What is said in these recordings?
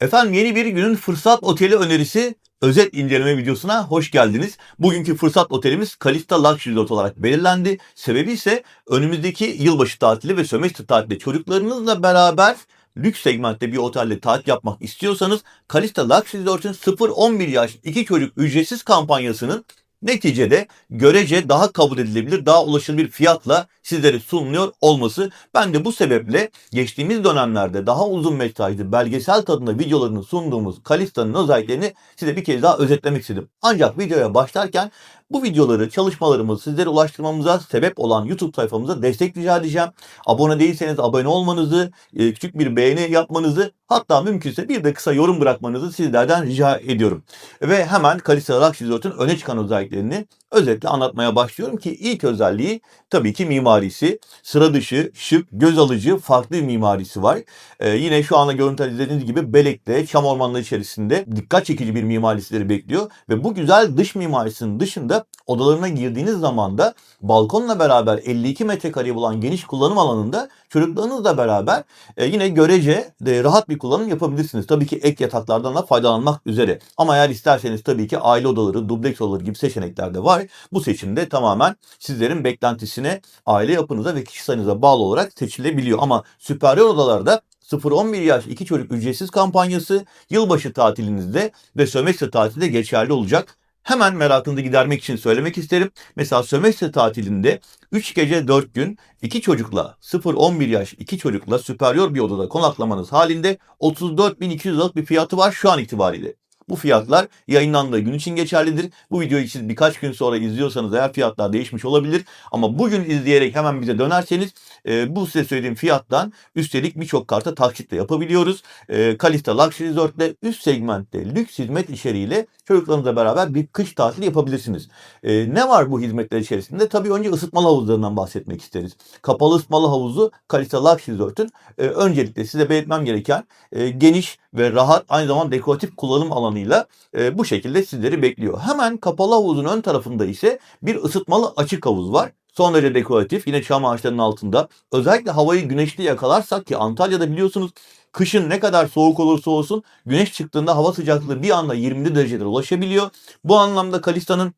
Efendim yeni bir günün fırsat oteli önerisi özet inceleme videosuna hoş geldiniz. Bugünkü fırsat otelimiz Kalista Luxury Resort olarak belirlendi. Sebebi ise önümüzdeki yılbaşı tatili ve sömestr tatili çocuklarınızla beraber lüks segmentte bir otelde tatil yapmak istiyorsanız Kalista Luxury Resort'un 0-11 yaş 2 çocuk ücretsiz kampanyasının neticede görece daha kabul edilebilir, daha ulaşılabilir fiyatla sizlere sunuluyor olması. Ben de bu sebeple geçtiğimiz dönemlerde daha uzun metrajlı belgesel tadında videolarını sunduğumuz Kalista'nın özelliklerini size bir kez daha özetlemek istedim. Ancak videoya başlarken bu videoları, çalışmalarımızı sizlere ulaştırmamıza sebep olan YouTube sayfamıza destek rica edeceğim. Abone değilseniz abone olmanızı, e, küçük bir beğeni yapmanızı, hatta mümkünse bir de kısa yorum bırakmanızı sizlerden rica ediyorum. Ve hemen Kalista Resort'un öne çıkan özelliklerini özetle anlatmaya başlıyorum ki ilk özelliği tabii ki mimarisi. Sıra dışı, şık, göz alıcı, farklı bir mimarisi var. Ee, yine şu anda görüntüde izlediğiniz gibi Belek'te, Çam Ormanları içerisinde dikkat çekici bir mimari sizleri bekliyor. Ve bu güzel dış mimarisinin dışında odalarına girdiğiniz zaman da balkonla beraber 52 metrekareye bulan geniş kullanım alanında çocuklarınızla beraber e, yine görece de rahat bir kullanım yapabilirsiniz. Tabii ki ek yataklardan da faydalanmak üzere. Ama eğer isterseniz tabii ki aile odaları, dubleks odaları gibi seçenekler de var. Bu seçimde tamamen sizlerin beklentisine, aile yapınıza ve kişi sayınıza bağlı olarak seçilebiliyor. Ama süperyor odalarda 0-11 yaş 2 çocuk ücretsiz kampanyası yılbaşı tatilinizde ve sömestr tatilinde geçerli olacak. Hemen merakınızı gidermek için söylemek isterim. Mesela sömestr tatilinde 3 gece 4 gün 2 çocukla 0-11 yaş 2 çocukla süperyor bir odada konaklamanız halinde 34.200 liralık bir fiyatı var şu an itibariyle. Bu fiyatlar yayınlandığı gün için geçerlidir. Bu videoyu siz birkaç gün sonra izliyorsanız eğer fiyatlar değişmiş olabilir. Ama bugün izleyerek hemen bize dönerseniz e, bu size söylediğim fiyattan üstelik birçok karta taksitle yapabiliyoruz. E, Kalista Luxury Resort'te üst segmentte lüks hizmet içeriğiyle çocuklarınızla beraber bir kış tatili yapabilirsiniz. E, ne var bu hizmetler içerisinde? Tabii önce ısıtmalı havuzlarından bahsetmek isteriz. Kapalı ısıtmalı havuzu Kalista Luxury Resort'un e, öncelikle size belirtmem gereken e, geniş ve rahat aynı zamanda dekoratif kullanım alanıyla e, bu şekilde sizleri bekliyor. Hemen kapalı havuzun ön tarafında ise bir ısıtmalı açık havuz var. Son derece dekoratif yine çam ağaçlarının altında. Özellikle havayı güneşli yakalarsak ki Antalya'da biliyorsunuz kışın ne kadar soğuk olursa olsun güneş çıktığında hava sıcaklığı bir anda 20 derecelere ulaşabiliyor. Bu anlamda Kalista'nın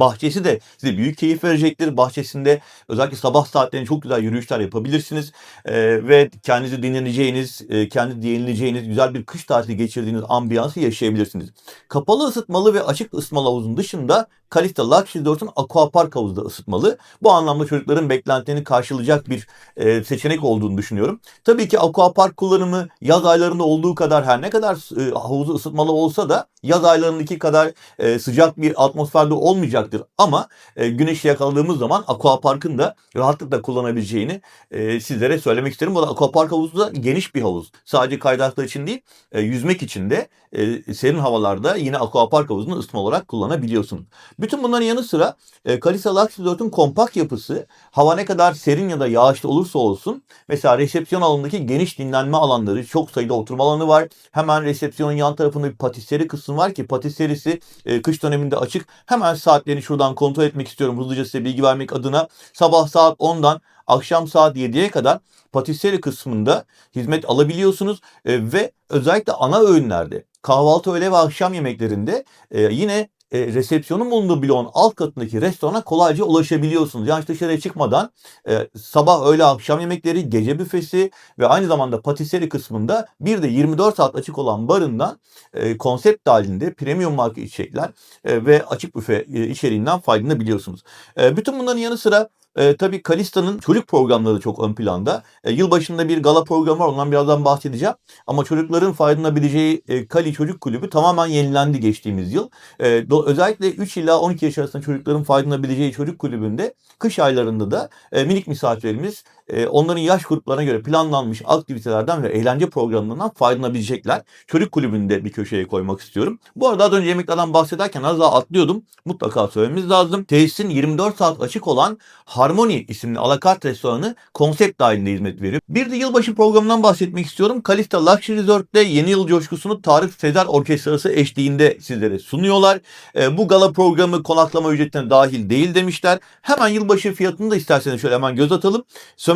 Bahçesi de size büyük keyif verecektir. Bahçesinde özellikle sabah saatlerinde çok güzel yürüyüşler yapabilirsiniz. Ee, ve kendinizi dinleneceğiniz, e, kendi dinleneceğiniz, güzel bir kış tatili geçirdiğiniz ambiyansı yaşayabilirsiniz. Kapalı ısıtmalı ve açık ısıtmalı havuzun dışında Kalista Resort'un Aquapark havuzu da ısıtmalı. Bu anlamda çocukların beklentilerini karşılayacak bir e, seçenek olduğunu düşünüyorum. Tabii ki Aquapark kullanımı yaz aylarında olduğu kadar her ne kadar e, havuzu ısıtmalı olsa da yaz aylarındaki kadar e, sıcak bir atmosferde olmayacaktır. Ama e, güneşi yakaladığımız zaman Aquapark'ın da rahatlıkla kullanabileceğini e, sizlere söylemek isterim. Bu da Aquapark havuzu da geniş bir havuz. Sadece kaydaklar için değil, e, yüzmek için de e, serin havalarda yine Aquapark havuzunu ısıtma olarak kullanabiliyorsunuz. Bütün bunların yanı sıra e, Kalisa Luxury Resort'un kompakt yapısı hava ne kadar serin ya da yağışlı olursa olsun mesela resepsiyon alanındaki geniş dinlenme alanları çok sayıda oturma alanı var. Hemen resepsiyonun yan tarafında bir patiseri kısmı var ki patiserisi e, kış döneminde açık. Hemen saatlerini şuradan kontrol etmek istiyorum hızlıca size bilgi vermek adına. Sabah saat 10'dan akşam saat 7'ye kadar patiseri kısmında hizmet alabiliyorsunuz e, ve özellikle ana öğünlerde kahvaltı, öğle ve akşam yemeklerinde e, yine e, resepsiyonun bulunduğu bloğun alt katındaki restorana kolayca ulaşabiliyorsunuz. Yani dışarıya çıkmadan e, sabah, öğle, akşam yemekleri, gece büfesi ve aynı zamanda patiseri kısmında bir de 24 saat açık olan barından e, konsept halinde premium marka içecekler e, ve açık büfe e, içeriğinden faydalanabiliyorsunuz. E, bütün bunların yanı sıra e, tabii Kalista'nın çocuk programları çok ön planda. E, yılbaşında bir gala programı var ondan birazdan bahsedeceğim. Ama çocukların faydalanabileceği e, Kali Çocuk Kulübü tamamen yenilendi geçtiğimiz yıl. E, do, özellikle 3 ila 12 yaş arasında çocukların faydalanabileceği çocuk kulübünde kış aylarında da e, minik misafirlerimiz e, onların yaş gruplarına göre planlanmış aktivitelerden ve eğlence programlarından faydalanabilecekler. Çocuk kulübünde bir köşeye koymak istiyorum. Bu arada az önce yemeklerden bahsederken az daha atlıyordum. Mutlaka söylememiz lazım. Tesisin 24 saat açık olan Harmony isimli alakart restoranı konsept dahilinde hizmet veriyor. Bir de yılbaşı programından bahsetmek istiyorum. Kalista Luxury Resort'te yeni yıl coşkusunu Tarık Sezer Orkestrası eşliğinde sizlere sunuyorlar. E, bu gala programı konaklama ücretine dahil değil demişler. Hemen yılbaşı fiyatını da isterseniz şöyle hemen göz atalım.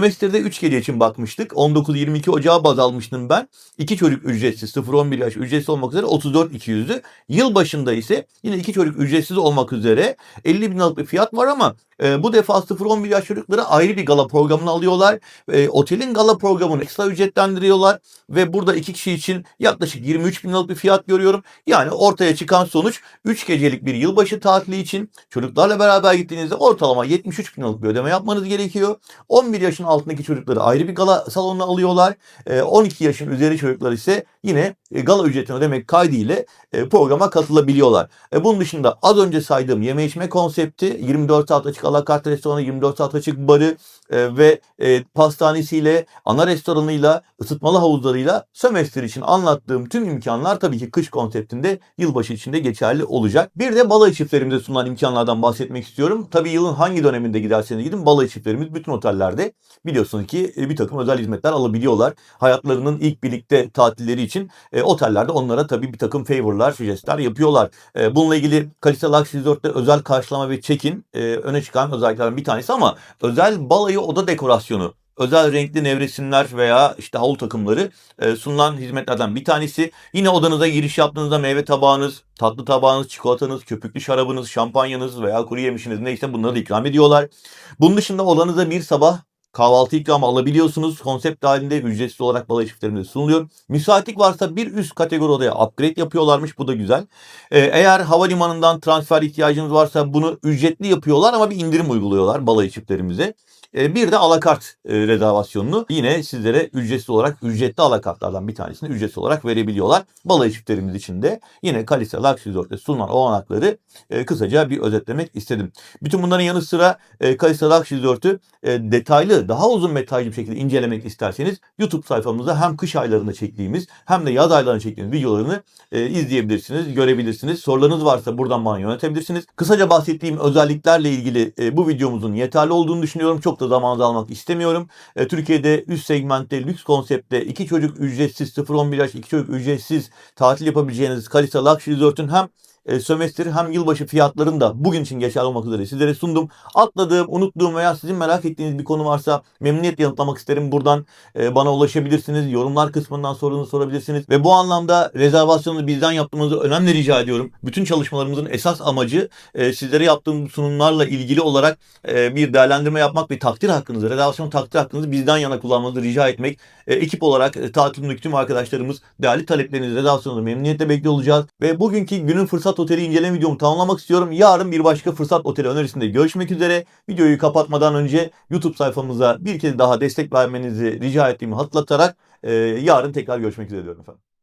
Sömestr'de 3 gece için bakmıştık. 19-22 Ocağı baz almıştım ben. 2 çocuk ücretsiz 0-11 yaş ücretsiz olmak üzere 34-200'dü. Yıl başında ise yine 2 çocuk ücretsiz olmak üzere 50 bin liralık bir fiyat var ama e, bu defa 0-11 yaş çocukları ayrı bir gala programını alıyorlar. E, otelin gala programını ekstra ücretlendiriyorlar ve burada iki kişi için yaklaşık 23 bin liralık bir fiyat görüyorum. Yani ortaya çıkan sonuç 3 gecelik bir yılbaşı tatili için çocuklarla beraber gittiğinizde ortalama 73 bin liralık bir ödeme yapmanız gerekiyor. 11 yaşın altındaki çocukları ayrı bir gala salonuna alıyorlar. E, 12 yaşın üzeri çocuklar ise yine e, gala ücretini ödemek kaydıyla e, programa katılabiliyorlar. E, bunun dışında az önce saydığım yeme içme konsepti 24 saat açık alakart restoranı, 24 saat açık barı ve pastanesiyle, ana restoranıyla, ısıtmalı havuzlarıyla sömestr için anlattığım tüm imkanlar tabii ki kış konseptinde yılbaşı içinde geçerli olacak. Bir de balayı çiftlerimizde sunulan imkanlardan bahsetmek istiyorum. Tabii yılın hangi döneminde giderseniz gidin balayı çiftlerimiz bütün otellerde biliyorsunuz ki bir takım özel hizmetler alabiliyorlar. Hayatlarının ilk birlikte tatilleri için e, otellerde onlara tabii bir takım favorlar, jestler yapıyorlar. E, bununla ilgili Kalista Lux Resort'ta özel karşılama ve check-in e, öne çıkan özelliklerden bir tanesi ama özel balayı oda dekorasyonu özel renkli nevresimler veya işte havlu takımları e, sunulan hizmetlerden bir tanesi. Yine odanıza giriş yaptığınızda meyve tabağınız, tatlı tabağınız, çikolatanız, köpüklü şarabınız, şampanyanız veya kuru yemişiniz neyse bunları da ikram ediyorlar. Bunun dışında odanıza bir sabah kahvaltı ikramı alabiliyorsunuz. Konsept halinde ücretsiz olarak balayı çiftlerinde sunuluyor. Müsaitlik varsa bir üst kategori odaya upgrade yapıyorlarmış. Bu da güzel. Ee, eğer havalimanından transfer ihtiyacınız varsa bunu ücretli yapıyorlar ama bir indirim uyguluyorlar balayı çiftlerimize. Ee, bir de alakart e, rezervasyonunu yine sizlere ücretsiz olarak ücretli alakartlardan bir tanesini ücretsiz olarak verebiliyorlar. Balayı çiftlerimiz için de yine Kalisa Lux Resort'ta sunulan olanakları e, kısaca bir özetlemek istedim. Bütün bunların yanı sıra e, Kalisa Lux Resort'u e, detaylı, daha uzun metrajlı bir şekilde incelemek isterseniz YouTube sayfamızda hem kış aylarında çektiğimiz hem de yaz aylarında çektiğimiz videolarını e, izleyebilirsiniz, görebilirsiniz. Sorularınız varsa buradan bana yönetebilirsiniz. Kısaca bahsettiğim özelliklerle ilgili e, bu videomuzun yeterli olduğunu düşünüyorum. Çok da zamanınızı almak istemiyorum. E, Türkiye'de üst segmentte, lüks konseptte iki çocuk ücretsiz, 0-11 yaş iki çocuk ücretsiz tatil yapabileceğiniz Kalisa Luxury Resort'un hem e, sömestr hem yılbaşı fiyatlarını da bugün için geçerli olmak üzere sizlere sundum. Atladığım, unuttuğum veya sizin merak ettiğiniz bir konu varsa memnuniyetle yanıtlamak isterim. Buradan e, bana ulaşabilirsiniz. Yorumlar kısmından sorunuzu sorabilirsiniz. Ve bu anlamda rezervasyonu bizden yaptığınızı önemli rica ediyorum. Bütün çalışmalarımızın esas amacı e, sizlere yaptığım sunumlarla ilgili olarak e, bir değerlendirme yapmak ve takdir hakkınızı, rezervasyon takdir hakkınızı bizden yana kullanmanızı rica etmek. E, ekip olarak e, tatilindeki tüm arkadaşlarımız değerli taleplerinizi, rezervasyonunu memnuniyetle bekliyor olacağız. Ve bugünkü günün fırsat oteli inceleme videomu tamamlamak istiyorum. Yarın bir başka fırsat oteli önerisinde görüşmek üzere. Videoyu kapatmadan önce YouTube sayfamıza bir kez daha destek vermenizi rica ettiğimi hatırlatarak e, yarın tekrar görüşmek üzere diyorum efendim.